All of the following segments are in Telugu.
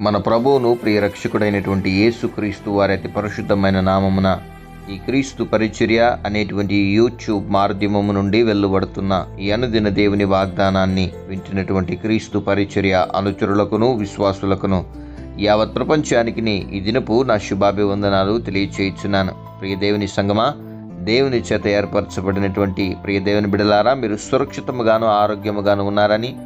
మన ప్రభువును ప్రియ రక్షకుడైనటువంటి యేసుక్రీస్తు వారి అతి పరిశుద్ధమైన నామమున ఈ క్రీస్తు పరిచర్య అనేటువంటి యూట్యూబ్ మాధ్యమము నుండి వెలువడుతున్న ఈ అనుదిన దేవుని వాగ్దానాన్ని వింటున్నటువంటి క్రీస్తు పరిచర్య అనుచరులకును విశ్వాసులకును యావత్ ప్రపంచానికి ఈ దినపు నా శుభాభివందనాలు తెలియచేయుచున్నాను. ప్రియ దేవుని సంగమా దేవుని చేత ఏర్పరచబడినటువంటి ప్రియ దేవుని బిడలారా మీరు సురక్షితముగాను ఆరోగ్యముగాను ఉన్నారని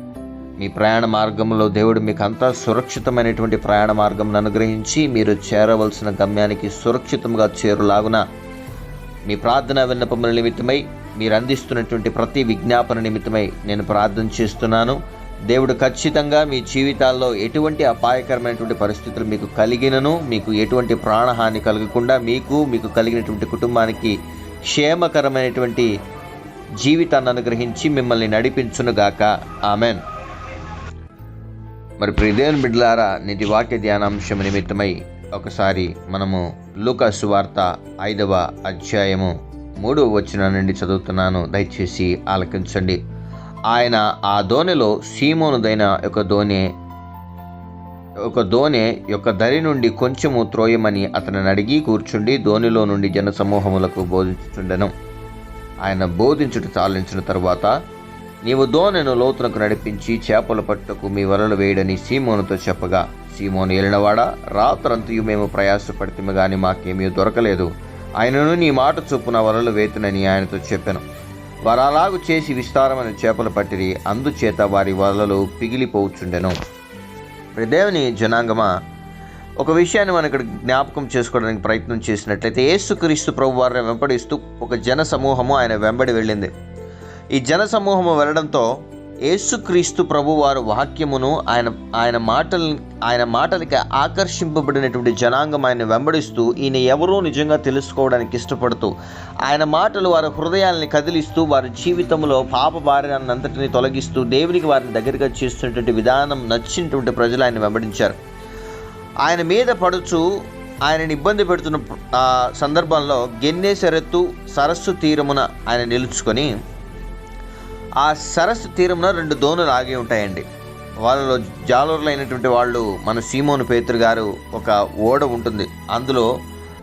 మీ ప్రయాణ మార్గంలో దేవుడు మీకు అంతా సురక్షితమైనటువంటి ప్రయాణ మార్గం అనుగ్రహించి మీరు చేరవలసిన గమ్యానికి సురక్షితంగా చేరులాగున మీ ప్రార్థన విన్నపముల నిమిత్తమై మీరు అందిస్తున్నటువంటి ప్రతి విజ్ఞాపన నిమిత్తమై నేను ప్రార్థన చేస్తున్నాను. దేవుడు ఖచ్చితంగా మీ జీవితాల్లో ఎటువంటి అపాయకరమైనటువంటి పరిస్థితులు మీకు కలిగినను మీకు ఎటువంటి ప్రాణహాని కలగకుండా మీకు మీకు కలిగినటువంటి కుటుంబానికి క్షేమకరమైనటువంటి జీవితాన్ని అనుగ్రహించి మిమ్మల్ని నడిపించునుగాక. ఆమెన్. మరి ప్రియదేవుని బిడ్డలారా నేటి వాక్య ధ్యానాంశం నిమిత్తమై ఒకసారి మనము లూకాసు వార్త ఐదవ అధ్యాయము మూడవ వచ్చిన నుండి చదువుతున్నాను. దయచేసి ఆలకించండి. ఆయన ఆ దోణిలో సీమోనుదైన ఒక దోణి ఒక దోణె యొక్క దరి నుండి కొంచెము త్రోయమని అతనిని అడిగి కూర్చుండి దోణిలో నుండి జనసమూహములకు బోధించుచుండెను. ఆయన బోధించుట చాలించిన తరువాత నీవు దోనెను లోతునకు నడిపించి చేపలు పట్టుకు మీ వలలు వేయడని సీమోనుతో చెప్పగా సీమోను ఏలినవాడా? రాత్రంతయు మేము ప్రయాసపడితే గాని మాకేమీ దొరకలేదు. ఆయనను నీ మాట చొప్పున వలలు వేతునని ఆయనతో చెప్పాను. వారు అలాగు చేసి విస్తారమైన చేపలు పట్టిరి అందుచేత వారి వలలు పిగిలిపోవచ్చుండెను దేవుని జనాంగమా ఒక విషయాన్ని మనం ఇక్కడ జ్ఞాపకం చేసుకోవడానికి ప్రయత్నం చేసినట్లయితే యేసుక్రీస్తు ప్రభు వారిని వెంబడిస్తూ ఒక జన సమూహము ఆయన వెంబడి వెళ్ళింది. ఈ జన సమూహము వెళ్ళడంతో యేసుక్రీస్తు ప్రభు వారు వాక్యమును ఆయన ఆయన మాటలు ఆయన మాటలకి ఆకర్షింపబడినటువంటి జనాంగం ఆయన వెంబడిస్తూ ఈయన ఎవరో నిజంగా తెలుసుకోవడానికి ఇష్టపడుతూ ఆయన మాటలు వారి హృదయాల్ని కదిలిస్తూ వారి జీవితంలో పాప భార్యాన్నంతటిని తొలగిస్తూ దేవునికి వారిని దగ్గరగా చేస్తున్నటువంటి విధానం నచ్చినటువంటి ప్రజలు ఆయన వెంబడించారు. ఆయన మీద పడుచు ఆయనని ఇబ్బంది పెడుతున్న సందర్భంలో సందర్భంలో గెన్నేసరెత్తు సరస్సు తీరమున ఆయన నిలుచుకొని ఆ సరస్సు తీరంలో రెండు దోణులు ఆగి ఉంటాయండి. వాళ్ళలో జాలరులైనటువంటి వాళ్ళు మన సీమోను పేతురు గారు ఒక ఓడ ఉంటుంది. అందులో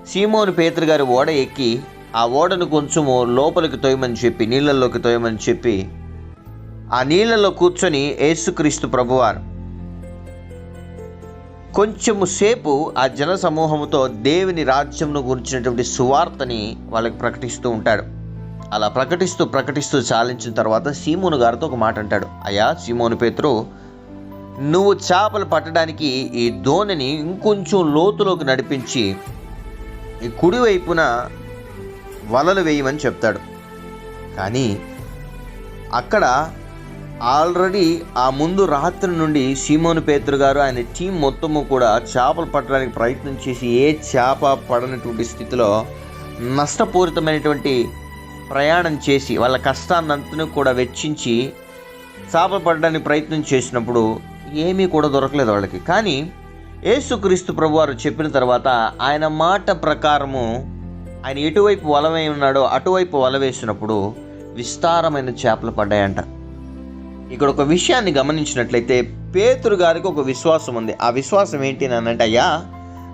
సీమోను పేతురు గారి ఓడ ఎక్కి ఆ ఓడను కొంచెము లోపలికి తోయమని చెప్పి నీళ్ళల్లోకి తోయమని చెప్పి ఆ నీళ్ళలో కూర్చొని యేసుక్రీస్తు ప్రభువారు కొంచెము సేపు ఆ జన సమూహముతో దేవుని రాజ్యంను గురించినటువంటి సువార్తని వాళ్ళకి ప్రకటిస్తూ ఉంటాడు. అలా ప్రకటిస్తూ ప్రకటిస్తూ చాలించిన తర్వాత సీమోను గారితో ఒక మాట అంటాడు. అయ్యా సీమోను పేతురు నువ్వు చేపలు పట్టడానికి ఈ దోణిని ఇంకొంచెం లోతులోకి నడిపించి ఈ కుడివైపున వలలు వేయమని చెప్తాడు. కానీ అక్కడ ఆల్రెడీ ఆ ముందు రాత్రి నుండి సీమోను పేతురు గారు ఆయన టీం మొత్తము కూడా చేపలు పట్టడానికి ప్రయత్నం చేసి ఏ చేప పడనటువంటి స్థితిలో నష్టపూరితమైనటువంటి ప్రయాణం చేసి వాళ్ళ కష్టాన్నంతను కూడా వెచ్చించి చేపలు పడడానికి ప్రయత్నం చేసినప్పుడు ఏమీ కూడా దొరకలేదు వాళ్ళకి. కానీ యేసుక్రీస్తు ప్రభువారు చెప్పిన తర్వాత ఆయన మాట ప్రకారము ఆయన ఎటువైపు వలమై ఉన్నాడో అటువైపు వల వేసినప్పుడు విస్తారమైన చేపలు పడ్డాయంట. ఇక్కడ ఒక విషయాన్ని గమనించినట్లయితే పేతురు గారికి ఒక విశ్వాసం ఉంది. ఆ విశ్వాసం ఏంటి అని అంటే అయ్యా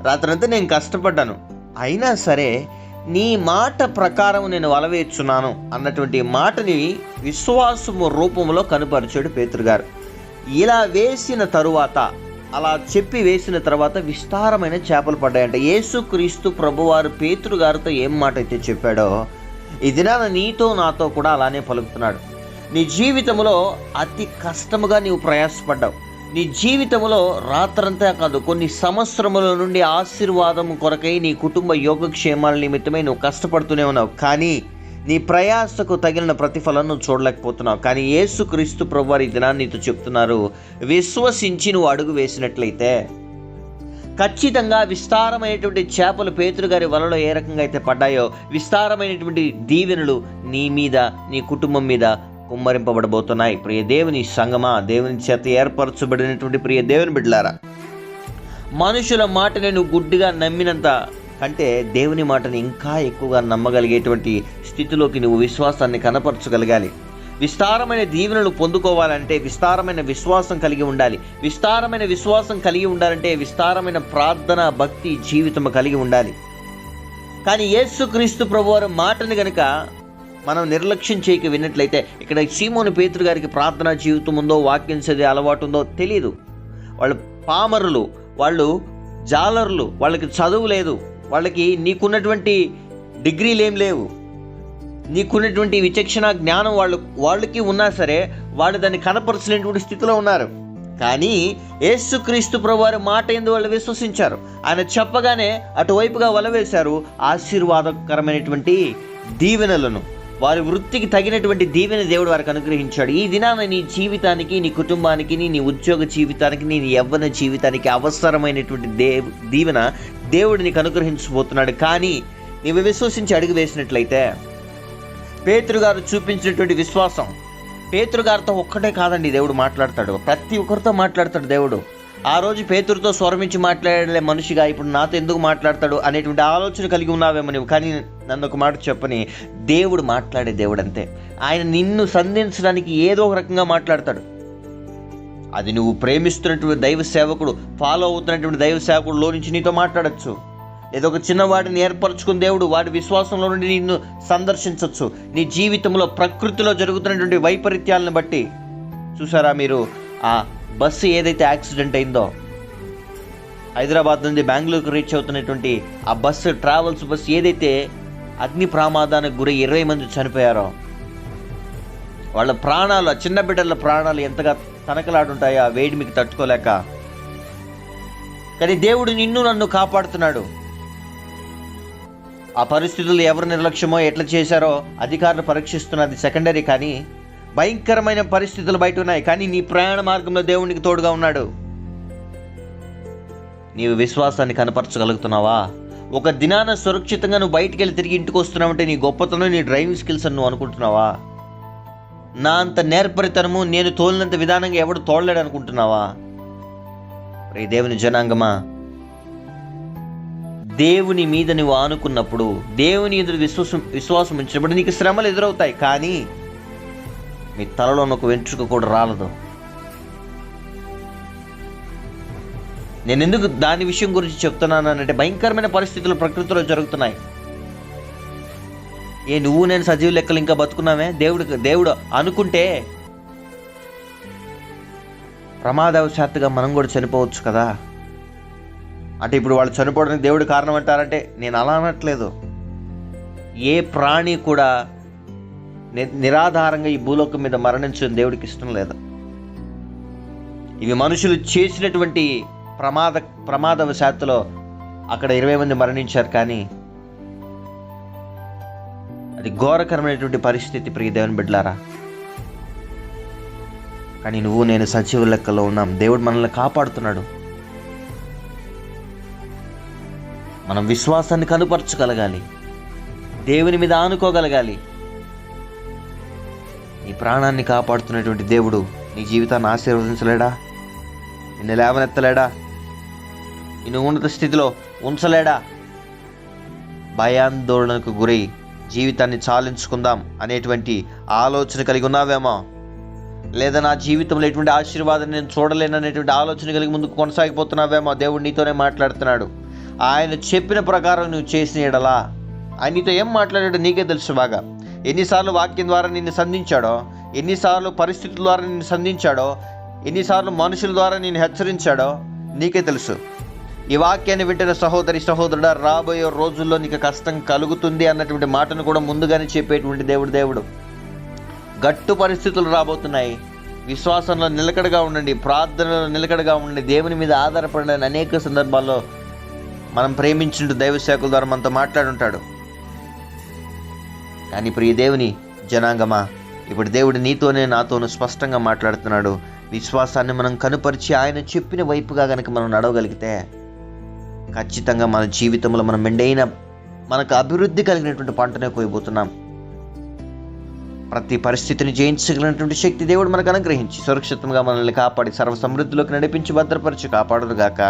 రాత్రంతా నేను కష్టపడ్డాను. అయినా సరే నీ మాట ప్రకారం నేను వలవేర్చున్నాను అన్నటువంటి మాటని విశ్వాసము రూపంలో కనుపరిచాడు పేతురు గారు. ఇలా వేసిన తరువాత అలా చెప్పి వేసిన తర్వాత విస్తారమైన చేపలు పడ్డాయంట. యేసుక్రీస్తు ప్రభువారు పేతురు గారితో ఏం మాట అయితే చెప్పాడో ఇది నా నీతో నాతో కూడా అలానే పలుకుతున్నాడు. నీ జీవితంలో అతి కష్టముగా నీవు ప్రయాసపడ్డావు. నీ జీవితంలో రాత్రంతా కాదు కొన్ని సంవత్సరముల నుండి ఆశీర్వాదం కొరకై నీ కుటుంబ యోగక్షేమాల నిమిత్తమై నువ్వు కష్టపడుతూనే ఉన్నావు. కానీ నీ ప్రయాసకు తగిలిన ప్రతిఫలం నువ్వు చూడలేకపోతున్నావు. కానీ యేసుక్రీస్తు ప్రభువారి దినాన్ని నీతో చెప్తున్నారు విశ్వసించి నువ్వు అడుగు వేసినట్లయితే ఖచ్చితంగా విస్తారమైనటువంటి చేపలు పేతురు గారి వలలో ఏ రకంగా అయితే పడ్డాయో విస్తారమైనటువంటి దీవెనలు నీ మీద నీ కుటుంబం మీద కుమ్మరింపబడబోతున్నాయి. ప్రియ దేవుని సంగమా దేవుని చేత ఏర్పరచబడినటువంటి ప్రియ దేవుని బిడ్డలారా మనుషుల మాటని నువ్వు గుడ్డిగా నమ్మినంత కంటే దేవుని మాటని ఇంకా ఎక్కువగా నమ్మగలిగేటువంటి స్థితిలోకి నువ్వు విశ్వాసాన్ని కనపరచగలగాలి. విస్తారమైన దీవెనలు పొందుకోవాలంటే విస్తారమైన విశ్వాసం కలిగి ఉండాలి. విస్తారమైన విశ్వాసం కలిగి ఉండాలంటే విస్తారమైన ప్రార్థన భక్తి జీవితం కలిగి ఉండాలి. కానీ యేసుక్రీస్తు ప్రభువారు మాటని గనుక మనం నిర్లక్ష్యం చేయక విన్నట్లయితే ఇక్కడ సీమోని పేతురు గారికి ప్రార్థనా జీవితం ఉందో వాక్యం చదివే అలవాటు ఉందో తెలియదు వాళ్ళు పామరులు వాళ్ళు జాలర్లు వాళ్ళకి చదువు లేదు వాళ్ళకి నీకున్నటువంటి డిగ్రీలు ఏం లేవు. నీకున్నటువంటి విచక్షణ జ్ఞానం వాళ్ళు వాళ్ళకి ఉన్నా సరే వాళ్ళు దాన్ని కనపరచలేనటువంటి స్థితిలో ఉన్నారు. కానీ యేసుక్రీస్తు ప్రభువారి మాట ఎందు వాళ్ళు విశ్వసించారు. ఆయన చెప్పగానే అటువైపుగా వలవేశారు ఆశీర్వాదకరమైనటువంటి దీవెనలను. వారి వృత్తికి తగినటువంటి దీవెన దేవుడు వారికి అనుగ్రహించాడు. ఈ దినాన నీ జీవితానికి నీ కుటుంబానికి నీ ఉద్యోగ జీవితానికి నీ యవ్వన జీవితానికి అవసరమైనటువంటి దేవ్ దీవెన దేవుడు నీకు అనుగ్రహించబోతున్నాడు. కానీ నీవు విశ్వసించి అడుగు వేసినట్లయితే పేతురు గారు చూపించినటువంటి విశ్వాసం పేతురు గారితో ఒక్కటే కాదండి దేవుడు మాట్లాడతాడు. ప్రతి ఒక్కరితో మాట్లాడతాడు దేవుడు. ఆ రోజు పేతురుతో స్వరమించి మాట్లాడలే మనిషిగా ఇప్పుడు నాతో ఎందుకు మాట్లాడతాడు అనేటువంటి ఆలోచన కలిగి ఉన్నావేమో నువ్వు కానీ నన్ను ఒక మాట చెప్పని దేవుడు మాట్లాడే దేవుడు అంతే ఆయన నిన్ను సంధించడానికి ఏదో ఒక రకంగా మాట్లాడతాడు. అది నువ్వు ప్రేమిస్తున్నటువంటి దైవ సేవకుడు ఫాలో అవుతున్నటువంటి దైవ సేవకుడులో నుంచి నీతో మాట్లాడచ్చు. ఏదో ఒక చిన్నవాడిని ఏర్పరచుకుని దేవుడు వాడి విశ్వాసంలో నుండి నిన్ను సందర్శించవచ్చు నీ జీవితంలో ప్రకృతిలో జరుగుతున్నటువంటి వైపరీత్యాలను బట్టి. చూసారా మీరు? ఆ బస్సు ఏదైతే యాక్సిడెంట్ అయిందో హైదరాబాద్ నుండి బెంగళూరుకు రీచ్ అవుతున్నటువంటి ఆ బస్సు ట్రావెల్స్ బస్సు ఏదైతే అగ్ని ప్రమాదానికి గురై ఇరవై మంది చనిపోయారో వాళ్ళ ప్రాణాలు ఆ చిన్న బిడ్డల ప్రాణాలు ఎంతగా తనకలాడుంటాయో ఆ వేడి మీకు తట్టుకోలేక కానీ దేవుడు నిన్ను నన్ను కాపాడుతున్నాడు. ఆ పరిస్థితులు ఎవరు నిర్లక్ష్యమో ఎట్లా చేశారో అధికారులు పరీక్షిస్తున్నది సెకండరీ కానీ భయంకరమైన పరిస్థితులు బయట ఉన్నాయి కానీ నీ ప్రయాణ మార్గంలో దేవునికి తోడుగా ఉన్నాడు. నీవు విశ్వాసాన్ని కనపరచగలుగుతున్నావా? ఒక దినాన సురక్షితంగా నువ్వు బయటికి వెళ్ళి తిరిగి ఇంటికి వస్తున్నావంటే నీ గొప్పతనం నీ డ్రైవింగ్ స్కిల్స్ అని నువ్వు అనుకుంటున్నావా? నా అంత నేర్పరితనము నేను తోలినంత విధానంగా ఎవడు తోడలేడు అనుకుంటున్నావా? రే దేవుని జనాంగమా దేవుని మీద నువ్వు ఆనుకున్నప్పుడు దేవుని ఎదురు విశ్వాసం విశ్వాసం ఉంచినప్పుడు నీకు శ్రమలు ఎదురవుతాయి కానీ మీ తలలో ఒక వెంట్రుక కూడా రాలదు. నేను ఎందుకు దాని విషయం గురించి చెప్తున్నాను అంటే భయంకరమైన పరిస్థితులు ప్రకృతిలో జరుగుతున్నాయి. ఏ నువ్వు నేను సజీవ లెక్కలు ఇంకా బతుకున్నామే? దేవుడు దేవుడు అనుకుంటే ప్రమాదవశాత్తుగా మనం కూడా చనిపోవచ్చు కదా? అంటే ఇప్పుడు వాళ్ళు చనిపోవడానికి దేవుడు కారణం అంటారంటే నేను అలా అనట్లేదు. ఏ ప్రాణి కూడా నిరాధారంగా ఈ భూలోకం మీద మరణించడం దేవుడికి ఇష్టం లేదు. ఇవి మనుషులు చేసినటువంటి ప్రమాద ప్రమాదవశాత్తులో అక్కడ ఇరవై మంది మరణించారు కానీ అది ఘోరకరమైనటువంటి పరిస్థితి ప్రియ దేవుని బిడ్డలారా. కానీ నువ్వు నేను సజీవ లెక్కలో ఉన్నాం. దేవుడు మనల్ని కాపాడుతున్నాడు. మనం విశ్వాసాన్ని కనుపరచగలగాలి. దేవుని మీద ఆనుకోగలగాలి. నీ ప్రాణాన్ని కాపాడుతున్నటువంటి దేవుడు నీ జీవితాన్ని ఆశీర్వదించలేడా? నిన్ను లేవనెత్తలేడా? నిన్ను ఉన్నత స్థితిలో ఉంచలేడా? భయాందోళనకు గురై జీవితాన్ని చాలించుకుందాం అనేటువంటి ఆలోచన కలిగి ఉన్నావేమో? లేదా నా జీవితంలో ఎటువంటి ఆశీర్వాదం నేను చూడలేననేటువంటి ఆలోచన కలిగి ముందుకు కొనసాగిపోతున్నావేమో? దేవుడు నీతోనే మాట్లాడుతున్నాడు. ఆయన చెప్పిన ప్రకారం నువ్వు చేసిన ఎడలా? ఆయన నీతో ఏం మాట్లాడాడో నీకే తెలుసు బాగా. ఎన్నిసార్లు వాక్యం ద్వారా నిన్ను సంధించాడో ఎన్నిసార్లు పరిస్థితుల ద్వారా నిన్ను సంధించాడో ఎన్నిసార్లు మనుషుల ద్వారా నేను హెచ్చరించాడో నీకే తెలుసు. ఈ వాక్యాన్ని వింటున్న సహోదరి సహోదరుడ రాబోయే రోజుల్లో నీకు కష్టం కలుగుతుంది అన్నటువంటి మాటను కూడా ముందుగానే చెప్పేటువంటి దేవుడు దేవుడు. గట్టు పరిస్థితులు రాబోతున్నాయి. విశ్వాసంలో నిలకడగా ఉండండి ప్రార్థనలో నిలకడగా ఉండండి దేవుని మీద ఆధారపడిన అనేక సందర్భాల్లో మనం ప్రేమించుంటూ దైవ ద్వారా మనతో మాట్లాడుంటాడు. కానీ ప్రియ దేవుని జనాంగమా? ఇప్పుడు దేవుడు నీతోనే నాతోనూ స్పష్టంగా మాట్లాడుతున్నాడు. విశ్వాసాన్ని మనం కనుపరిచి ఆయన చెప్పిన వైపుగా కనుక మనం నడవగలిగితే ఖచ్చితంగా మన జీవితంలో మనం మెండైన మనకు అభివృద్ధి కలిగినటువంటి పంటనే కోయబోతున్నాం. ప్రతి పరిస్థితిని జయించగలిగినటువంటి శక్తి దేవుడు మనకు అనుగ్రహించి సురక్షితంగా మనల్ని కాపాడి సర్వ సమృద్ధిలోకి నడిపించి భద్రపరిచి కాపాడుగాక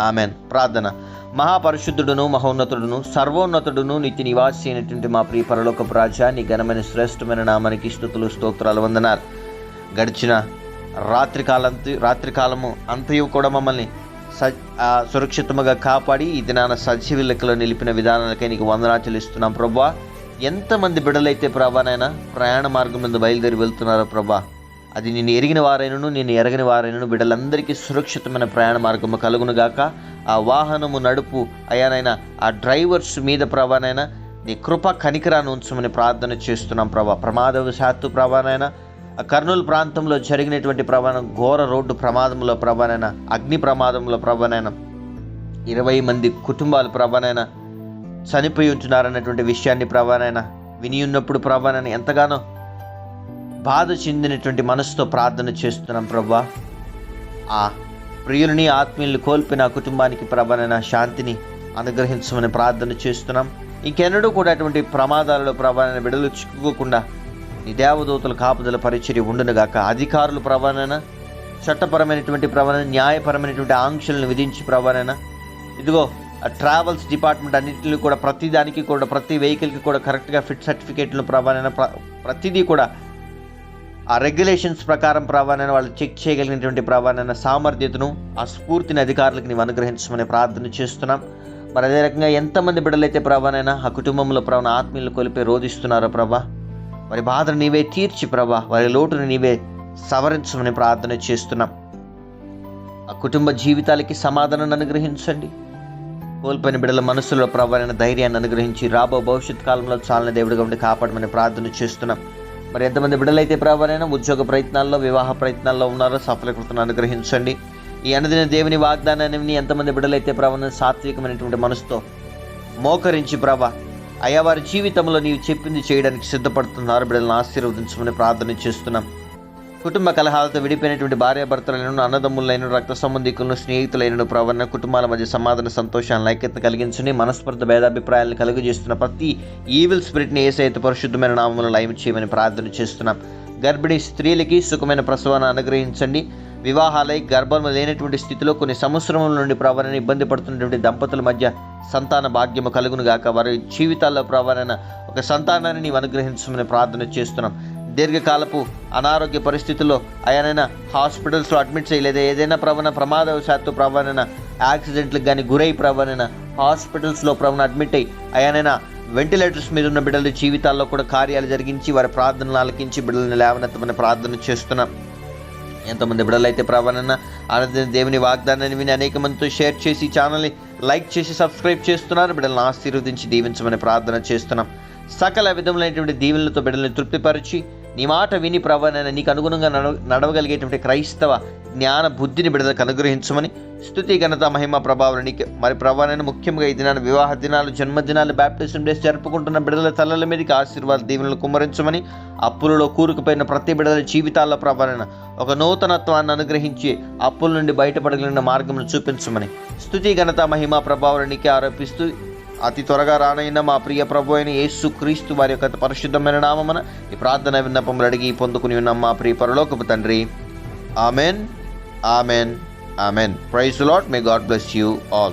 ఆమెన్. ప్రార్థన. మహాపరిశుద్ధుడును మహోన్నతుడును సర్వోన్నతుడును నిత్య నివాసి అయినటువంటి మా ప్రియ పరలోకపు రాజా నీ ఘనమైన శ్రేష్టమైన నామానికి స్థుతులు స్తోత్రాలు వందనాలు. గడిచిన రాత్రికాలంత రాత్రికాలము అంతయు కూడా మమ్మల్ని స సురక్షితముగా కాపాడి ఈ దినాన సజీవ లెక్కలో నిలిపిన విధానాలకై నీకు వందనాలు చెల్లిస్తున్నాం. ప్రభా ఎంతమంది బిడ్డలైతే ప్రభానైనా ప్రయాణ మార్గం మీద బయలుదేరి వెళ్తున్నారో ప్రభా అది నేను ఎరిగిన వారైనను నేను ఎరగని వారైనను బిడ్డలందరికీ సురక్షితమైన ప్రయాణ మార్గము కలుగును గాక. ఆ వాహనము నడుపు అయ్యానైనా ఆ డ్రైవర్స్ మీద ప్రభానైనా నీ కృప కనికరాన్ని ఉంచమని ప్రార్థన చేస్తున్నాం ప్రభా. ప్రమాదవశాత్తు ప్రభానైనా ఆ కర్నూలు ప్రాంతంలో జరిగినటువంటి ప్రమాణం ఘోర రోడ్డు ప్రమాదంలో ప్రభానైనా అగ్ని ప్రమాదంలో ప్రభానైనా ఇరవై మంది కుటుంబాలు ప్రభానైనా చనిపోయి ఉంటున్నారన్నటువంటి విషయాన్ని ప్రభానైనా విని ఉన్నప్పుడు ప్రభానైనా ఎంతగానో బాధ చెందినటువంటి మనసుతో ప్రార్థన చేస్తున్నాం ప్రభా. ఆ ప్రియులని ఆత్మీయుల్ని కోల్పోయిన కుటుంబానికి ప్రభానైనా శాంతిని అనుగ్రహించమని ప్రార్థన చేస్తున్నాం. ఇంకెన్నడూ కూడా అటువంటి ప్రమాదాలలో ప్రభానైనా విడుదల చిక్కుకోకుండా నీ దేవదూతల కాపుదల పరిచర్య ఉండునుగాక. అధికారులు ప్రభానైనా చట్టపరమైనటువంటి ప్రభాన న్యాయపరమైనటువంటి ఆంక్షలను విధించి ప్రవణన ఇదిగో ఆ ట్రావెల్స్ డిపార్ట్మెంట్ అన్నింటినీ కూడా ప్రతి దానికి కూడా ప్రతి వెహికల్కి కూడా కరెక్ట్గా ఫిట్ సర్టిఫికేట్లు ప్రవణన ప్ర ప్రతిదీ కూడా ఆ రెగ్యులేషన్స్ ప్రకారం ప్రవాణాన్ని వాళ్ళు చెక్ చేయగలిగినటువంటి ప్రభానైన సామర్థ్యతను ఆ స్ఫూర్తిని అధికారులకు నీవు అనుగ్రహించమని ప్రార్థన చేస్తున్నాం. మరి అదే రకంగా ఎంతమంది బిడ్డలైతే ప్రభానైనా ఆ కుటుంబంలో ప్రవణ ఆత్మీయులు కొలిపి రోధిస్తున్నారో ప్రభా వారి బాధను నీవే తీర్చి ప్రభా వారి లోటును నీవే సవరించమని ప్రార్థన చేస్తున్నాం. ఆ కుటుంబ జీవితాలకి సమాధానాన్ని అనుగ్రహించండి. కోల్పోయిన బిడ్డల మనసులో ప్రభావైన ధైర్యాన్ని అనుగ్రహించి రాబో భవిష్యత్ కాలంలో చాలని దేవుడిగా ఉండి కాపాడమని ప్రార్థన చేస్తున్నాం. మరి ఎంతమంది బిడ్డలైతే ప్రభావైనా ఉద్యోగ ప్రయత్నాల్లో వివాహ ప్రయత్నాల్లో ఉన్నారో సఫలీకృతను అనుగ్రహించండి. ఈ అనుదిన దేవుని వాగ్దానాన్ని ఎంతమంది బిడ్డలైతే ప్రభావం సాత్వికమైనటువంటి మనసుతో మోకరించి ప్రభా అయా వారి జీవితంలో నీవు చెప్పింది చేయడానికి సిద్ధపడుతున్నారు. బిడ్డలను ఆశీర్వదించమని ప్రార్థన చేస్తున్నాం. కుటుంబ కలహాలతో విడిపోయినటువంటి భార్యాభర్తలను అన్నదమ్ములైన రక్త సంబంధికులను స్నేహితులైన ప్రవర్ణ కుటుంబాల మధ్య సమాధాన సంతోషాలను ఐక్యత కలిగించుని మనస్పర్ధ భేదాభిప్రాయాలను కలుగజేస్తున్న ప్రతి ఈవిల్ స్పిరిట్ని ఏసైతే పరిశుద్ధమైన నామములు లయం చేయమని ప్రార్థన చేస్తున్నాం. గర్భిణీ స్త్రీలకి సుఖమైన ప్రసవాన్ని అనుగ్రహించండి. వివాహాలై గర్భం లేనటువంటి స్థితిలో కొన్ని సంవత్సరముల నుండి ప్రవరణ ఇబ్బంది పడుతున్నటువంటి దంపతుల మధ్య సంతాన భాగ్యము కలుగును గాక. వారి జీవితాల్లో ప్రవరణ ఒక సంతానాన్ని నీవు అనుగ్రహించమని ప్రార్థన చేస్తున్నాం. దీర్ఘకాలపు అనారోగ్య పరిస్థితుల్లో ఆయనైనా హాస్పిటల్స్లో అడ్మిట్ చేయలేదా. ఏదైనా ప్రవణ ప్రమాదవశాత్తు ప్రవణన యాక్సిడెంట్లకు కానీ గురై ప్రవణన హాస్పిటల్స్లో ప్రవణ అడ్మిట్ అయ్యి ఆయనైనా వెంటిలేటర్స్ మీద ఉన్న బిడ్డల జీవితాల్లో కూడా కార్యాలు జరిగించి వారి ప్రార్థనలు ఆలకించి బిడ్డలను లేవనెత్తమని ప్రార్థన చేస్తున్నాం. ఎంతమంది బిడ్డలైతే ప్రవణన ఆనంద దేవుని వాగ్దానాన్ని విని అనేక మందితో షేర్ చేసి ఛానల్ని లైక్ చేసి సబ్స్క్రైబ్ చేస్తున్నారు. బిడ్డలను ఆశీర్వదించి దీవించమని ప్రార్థన చేస్తున్నాం. సకల విధములైనటువంటి దీవెనలతో బిడ్డల్ని తృప్తిపరిచి నీ మాట విని ప్రవణ నీకు అనుగుణంగా నడవ నడవగలిగేటువంటి క్రైస్తవ జ్ఞాన బుద్ధిని బిడ్డలకు అనుగ్రహించమని స్థుతి ఘనత మహిమ ప్రభావం నీకు. మరి ప్రభావాన్ని ముఖ్యంగా ఈ దినాన్ని వివాహ దినాలు జన్మదినాలు బ్యాప్టిజం డేస్ జరుపుకుంటున్న బిడ్డల తలల మీదకి ఆశీర్వాద దీవెనలు కుమ్మరించమని అప్పులలో కూరుకుపోయిన ప్రతి బిడ్డల జీవితాల్లో ప్రభావం ఒక నూతనత్వాన్ని అనుగ్రహించి అప్పుల నుండి బయటపడగలిగిన మార్గమును చూపించమని స్థుతి ఘనత మహిమ ప్రభావానికి ఆరోపిస్తూ అతి త్వరగా రానైన మా ప్రియ ప్రభు అయిన యేసు క్రీస్తు వారి యొక్క పరిశుద్ధమైన నామమున ఈ ప్రార్థన విన్నపములు అడిగి పొందుకుని ఉన్నాం మా ప్రియ పరలోకపు తండ్రి. Amen. Amen. Amen. Praise lord may God bless you all